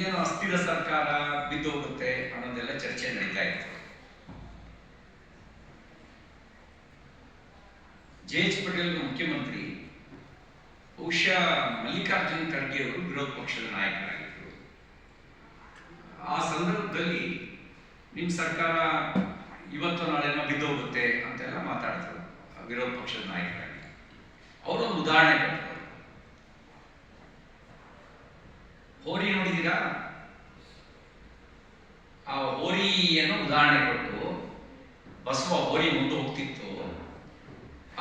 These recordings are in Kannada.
ಏನು ಅಸ್ಥಿರ ಸರ್ಕಾರ ಬಿದ್ದೋಗುತ್ತೆ ಅನ್ನೋದೆಲ್ಲ ಚರ್ಚೆ ನಡೀತಾ ಇತ್ತು. ಜೆ ಎಚ್ ಪಟೇಲ್ ಮುಖ್ಯಮಂತ್ರಿ ಬಹುಶಃ ಮಲ್ಲಿಕಾರ್ಜುನ್ ಖರ್ಗೆ ಅವರು ವಿರೋಧ ಪಕ್ಷದ ನಾಯಕರಾಗಿದ್ದರು. ಆ ಸಂದರ್ಭದಲ್ಲಿ ನಿಮ್ಮ ಸರ್ಕಾರ ಇವತ್ತು ನಾಳೆನೋ ಬಿದ್ದೋಗುತ್ತೆ ಅಂತೆಲ್ಲ ಮಾತಾಡ್ತಾರೆ ವಿರೋಧ ಪಕ್ಷದ ನಾಯಕರಾಗಿ. ಅವರೊಂದು ಉದಾಹರಣೆ ಕೊಟ್ಟರು ಹೋರಿ ನೋಡಿದ್ದೀರಾ? ಆ ಹೋರಿಯನ್ನು ಉದಾಹರಣೆ ಕೊಟ್ಟು ಬಸವ ಹೋರಿ ಮುಂದೆ ಹೋಗ್ತಿತ್ತು.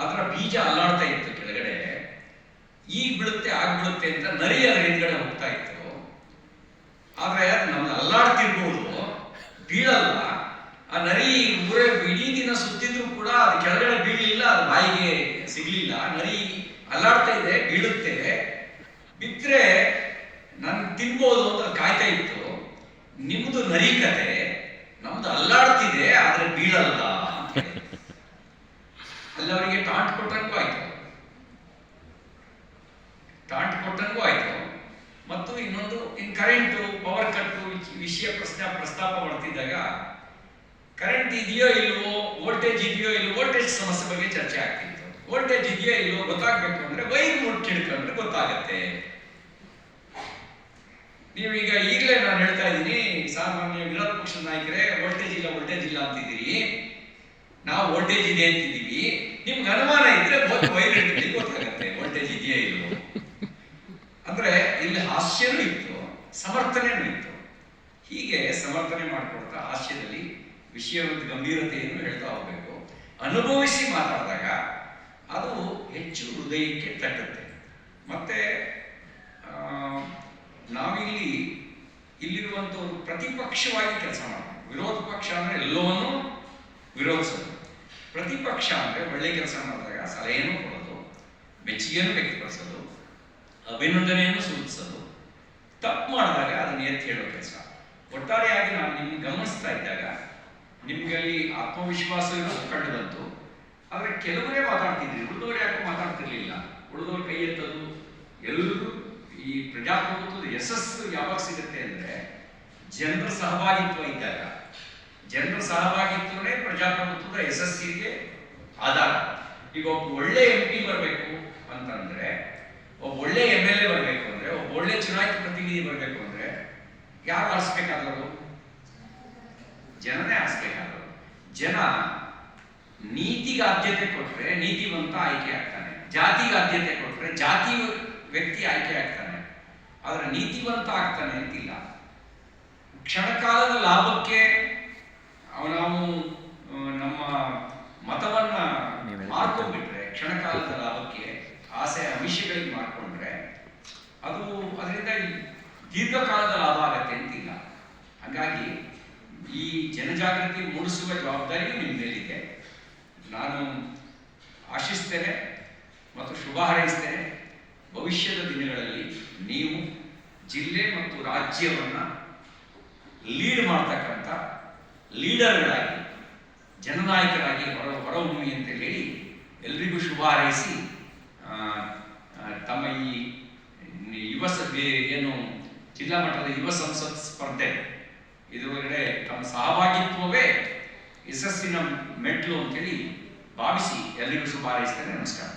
ಅದರ ಬೀಜ ಅಲ್ಲಾಡ್ತಾ ಇತ್ತು ಕೆಳಗಡೆ. ಈಗ ಬೀಳುತ್ತೆ, ಆಗ ಬೀಳುತ್ತೆ ಅಂತ ನರಿ ಅದರ ಹಿಂದ್ಗಡೆ ಹೋಗ್ತಾ ಇತ್ತು. ಆದ್ರೆ ನಮ್ದು ಅಲ್ಲಾಡ್ತಿರ್ಬೋದು, ಬೀಳಲ್ಲ. ಆ ನರಿ ಊರೇ ಇಡೀ ದಿನ ಸುತ್ತಿದ್ರು ಕೂಡ ಅದು ಕೆಳಗಡೆ ಬೀಳಲಿಲ್ಲ, ಅದು ಬಾಯಿಗೆ ಸಿಗ್ಲಿಲ್ಲ. ನರಿ ಅಲ್ಲಾಡ್ತಾ ಇದೆ, ಬೀಳುತ್ತೆ. ಬಿದ್ರೆ ತಿನ್ಬೋದು ಅಂತ ಕಾಯ್ತಾ ಇತ್ತು. ನಿಮ್ದು ನರಿ ಕತೆ ನಮ್ದು ಅಲ್ಲಾಡ್ತಿದೆ, ಆದ್ರೆ ಬೀಳಲ್ಲ. ಅಲ್ಲಿ ಅವರಿಗೆ ಟಾಂಟ್ ಕೊಟ್ಟಂಗೂ ಆಯ್ತು. ಟಾಂಟ್ ಕೊಟ್ಟಂಗೂ ಆಯ್ತು. ಮತ್ತು ಇನ್ನೊಂದು ಇನ್ ಕರೆಂಟು ಪವರ್ ಕಟ್ಟು ವಿಷಯ ಪ್ರಶ್ನೆ ಪ್ರಸ್ತಾಪ ಮಾಡ್ತಿದ್ದಾಗ ಕರೆಂಟ್ ಇದೆಯೋ ಇಲ್ವೋ ವೋಲ್ಟೇಜ್ ಇದೆಯೋ ಇಲ್ವೋ ವೋಲ್ಟೇಜ್ ಸಮಸ್ಯೆ ಬಗ್ಗೆ ಚರ್ಚೆ ಆಗ್ತಿತ್ತು. ವೋಲ್ಟೇಜ್ ಇದೆಯೋ ಇಲ್ವೋ ಗೊತ್ತಾಗ್ಬೇಕು ಅಂದ್ರೆ ವೈರ್ ಮುಟ್ಟಿಡ್ಕೊಂಡ್ರೆ ಗೊತ್ತಾಗತ್ತೆ. ನೀವೀಗ ಈಗಲೇ ನಾನು ಹೇಳ್ತಾ ಇದ್ದೀನಿ, ಸಾಮಾನ್ಯ ವಿರೋಧ ಪಕ್ಷದ ನಾಯಕರೇ ವೋಲ್ಟೇಜ್ ಇಲ್ಲ ವೋಲ್ಟೇಜ್ ಇಲ್ಲ ಅಂತಿದ್ದೀರಿ ನಾವು ವೋಲ್ಟೇಜ್ ಇದೆ ಅಂತಿದ್ದೀವಿ ನಿಮ್ಗೆ ಅನುಮಾನ ಇದ್ರೆ ವೈರ್ ಹಿಡಿದು ಗೊತ್ತಾಗತ್ತೆ ವೋಲ್ಟೇಜ್ ಇದೆಯೇ ಇಲ್ವೋ? ಅಂದ್ರೆ ಇಲ್ಲಿ ಹಾಸ್ಯನೂ ಇತ್ತು, ಸಮರ್ಥನೆನೂ ಇತ್ತು. ಹೀಗೆ ಸಮರ್ಥನೆ ಮಾಡಿಕೊಡ್ತಾ ಹಾಸ್ಯದಲ್ಲಿ ವಿಷಯದ ಗಂಭೀರತೆಯನ್ನು ಹೇಳ್ತಾ ಹೋಗ್ಬೇಕು. ಅನುಭವಿಸಿ ಮಾತಾಡಿದಾಗ ಅದು ಹೆಚ್ಚು ಹೃದಯಕ್ಕೆ ತಟ್ಟುತ್ತೆ. ಮತ್ತೆ ಆ, ನಾವಿಲ್ಲಿ ಇಲ್ಲಿರುವಂಥವ್ರು ಪ್ರತಿಪಕ್ಷವಾಗಿ ಕೆಲಸ ಮಾಡಬೇಕು. ವಿರೋಧ ಪಕ್ಷ ಅಂದರೆ ಎಲ್ಲವನ್ನೂ ವಿರೋಧಿಸೋದು. ಪ್ರತಿಪಕ್ಷ ಅಂದರೆ ಒಳ್ಳೆ ಕೆಲಸ ಮಾಡಿದಾಗ ಸಲಹೆಯನ್ನು ಕೊಡೋದು, ಮೆಚ್ಚುಗೆಯನ್ನು ವ್ಯಕ್ತಪಡಿಸೋದು, ಅಭಿನಂದನೆಯನ್ನು ಸೂಚಿಸೋದು. ತಪ್ಪು ಮಾಡಿದಾಗ ಅದನ್ನು ಎತ್ತಿ ಹೇಳೋ ಕೆಲಸ. ಒಟ್ಟಾರೆಯಾಗಿ ನಾನು ನಿಮ್ಗೆ ಗಮನಿಸ್ತಾ ಇದ್ದಾಗ ನಿಮ್ಗೆ ಅಲ್ಲಿ ಆತ್ಮವಿಶ್ವಾಸ ಇರೋದು ಕಂಡು ಬಂತು. ಆದರೆ ಕೆಲವರೇ ಮಾತಾಡ್ತಿದ್ರಿ, ಉಳಿದವರು ಯಾಕೋ ಮಾತಾಡ್ತಿರ್ಲಿಲ್ಲ. ಉಳಿದವರು ಕೈ ಎತ್ತದು ಎಲ್ಲರೂ ಈ ಪ್ರಜಾಪ್ರಭುತ್ವದ ಯಶಸ್ಸು ಯಾವಾಗ ಸಿಗುತ್ತೆ ಅಂದ್ರೆ ಜನರ ಸಹಭಾಗಿತ್ವ ಇದ್ದಾಗ, ಜನರ ಸಹಭಾಗಿತ್ವನೇ ಪ್ರಜಾಪ್ರಭುತ್ವದ ಯಶಸ್ಸಿಗೆ ಆಧಾರ. ಈಗ ಒಬ್ಬ ಒಳ್ಳೆ ಎಂ ಪಿ ಬರಬೇಕು ಅಂತಂದ್ರೆ, ಒಬ್ಬ ಒಳ್ಳೆ ಎಂ ಎಲ್ ಎ ಬರಬೇಕು ಅಂದ್ರೆ, ಒಬ್ಬ ಒಳ್ಳೆ ಚುನಾಯಿತ ಪ್ರತಿನಿಧಿ ಬರಬೇಕು ಅಂದ್ರೆ, ಯಾರು ಆರಿಸ್ಬೇಕಾದ್ರು ಜನನೇ ಆರಿಸ್ಬೇಕಾದ್ರು ಜನ ನೀತಿಗೆ ಆದ್ಯತೆ ಕೊಟ್ರೆ ನೀತಿವಂತ ಆಯ್ಕೆ ಆಗ್ತಾನೆ. ಜಾತಿಗೆ ಆದ್ಯತೆ ಕೊಟ್ರೆ ಜಾತಿ ವ್ಯಕ್ತಿ ಆಯ್ಕೆ ಆಗ್ತಾನೆ. ಆದ್ರೆ ನೀತಿವಂತ ಆಗ್ತಾನೆ ಅಂತಿಲ್ಲ. ಕ್ಷಣಕಾಲದ ಲಾಭಕ್ಕೆ ನಾವು ನಮ್ಮ ಮತವನ್ನ ಮಾರ್ಕೊಂಡ್ಬಿಟ್ರೆ ಕ್ಷಣಕಾಲದ ಲಾಭಕ್ಕೆ ಆಸೆ ಅಮಿಷಗಳಿಗೆ ಮಾರ್ಕೊಂಡ್ರೆ ಅದು ಅದರಿಂದ ದೀರ್ಘಕಾಲದ ಲಾಭ ಆಗತ್ತೆ ಅಂತಿಲ್ಲ. ಹಾಗಾಗಿ ಈ ಜನಜಾಗೃತಿ ಮೂಡಿಸುವ ಜವಾಬ್ದಾರಿಯೂ ನಿಮ್ಮ ಮೇಲಿದೆ. ನಾನು ಆಶಿಸ್ತೇನೆ ಮತ್ತು ಶುಭ ಹಾರೈಸ್ತೇನೆ. ಭವಿಷ್ಯದ ದಿನಗಳಲ್ಲಿ ನೀವು ಜಿಲ್ಲೆ ಮತ್ತು ರಾಜ್ಯವನ್ನ ಲೀಡ್ ಮಾಡ್ತಕ್ಕಂಥ ಲೀಡರ್ಗಳಾಗಿ ಜನನಾಯಕರಾಗಿ ಹೊರ ಹೊರಹೊಮ್ಮಿ ಅಂತ ಹೇಳಿ ಎಲ್ರಿಗೂ ಶುಭ ಹಾರೈಸಿ ತಮ್ಮ ಈ ಯುವ ಸಭೆ ಏನು ಜಿಲ್ಲಾ ಮಟ್ಟದ ಯುವ ಸಂಸತ್ ಸ್ಪರ್ಧೆ, ಇದರೊಳಗಡೆ ತಮ್ಮ ಸಹಭಾಗಿತ್ವವೇ ಯಶಸ್ಸಿನ ಮೆಟ್ಲು ಅಂತೇಳಿ ಭಾವಿಸಿ ಎಲ್ರಿಗೂ ಶುಭ ಹಾರೈಸ್ತೇನೆ. ನಮಸ್ಕಾರ.